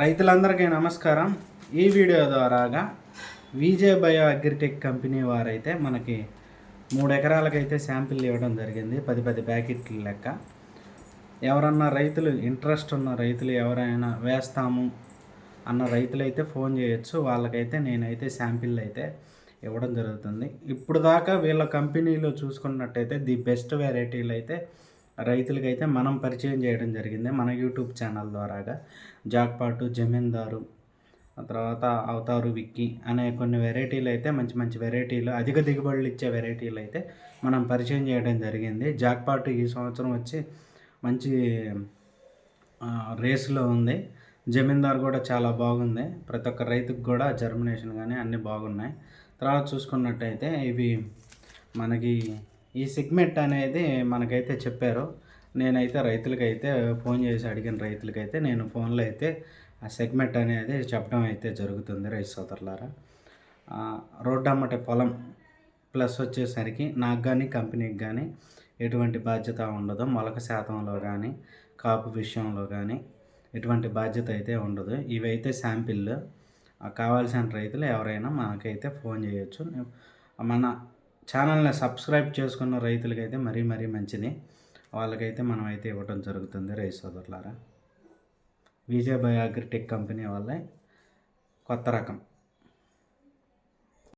రైతులందరికీ నమస్కారం. ఈ వీడియో ద్వారాగా విజయ్ బయో అగ్రిటెక్ కంపెనీ వారైతే మనకి మూడు ఎకరాలకైతే శాంపిల్ ఇవ్వడం జరిగింది. పది పది ప్యాకెట్ల లెక్క. ఎవరన్నా రైతులు ఇంట్రెస్ట్ ఉన్న రైతులు ఎవరైనా వేస్తాము అన్న రైతులైతే ఫోన్ చేయొచ్చు. వాళ్ళకైతే నేనైతే శాంపిల్ అయితే ఇవ్వడం జరుగుతుంది. ఇప్పుడు దాకా వీళ్ళ కంపెనీలో చూసుకున్నట్టయితే ది బెస్ట్ వెరైటీలు అయితే రైతులకైతే మనం పరిచయం చేయడం జరిగింది మన యూట్యూబ్ ఛానల్ ద్వారాగా. జాక్పాటు జమీందారు ఆ తర్వాత అవతారు విక్కీ అనే కొన్ని వెరైటీలు అయితే మంచి మంచి వెరైటీలు అధిక దిగుబడులు ఇచ్చే వెరైటీలు అయితే మనం పరిచయం చేయడం జరిగింది. జాక్పాటు ఈ సంవత్సరం వచ్చి మంచి రేసులో ఉంది. జమీందార్ కూడా చాలా బాగుంది. ప్రతి ఒక్క రైతుకు కూడా జర్మినేషన్ కానీ అన్నీ బాగున్నాయి. తర్వాత చూసుకున్నట్టయితే ఇవి మనకి ఈ సెగ్మెంట్ అనేది మనకైతే చెప్పారు. నేనైతే రైతులకైతే ఫోన్ చేసి అడిగిన రైతులకైతే నేను ఫోన్లో అయితే ఆ సెగ్మెంట్ అనేది చెప్పడం అయితే జరుగుతుంది రైతు సోదరులారా. రోడ్డు అమ్మటి పొలం ప్లస్ వచ్చేసరికి నాకు కానీ కంపెనీకి కానీ ఎటువంటి బాధ్యత ఉండదు. మొలక శాతంలో కానీ కాపు విషయంలో కానీ ఎటువంటి బాధ్యత అయితే ఉండదు. ఇవైతే శాంపిల్ కావాల్సిన రైతులు ఎవరైనా మనకైతే ఫోన్ చేయొచ్చు. మన ఛానల్ని సబ్స్క్రైబ్ చేసుకున్న రైతులకైతే మరీ మరీ మంచిది. వాళ్ళకైతే మనం అయితే ఇవ్వడం జరుగుతుంది. రైస్ సోదరులారా విజయ్ బయో అగ్రిటెక్ కంపెనీ వాళ్ళే కొత్త రకం.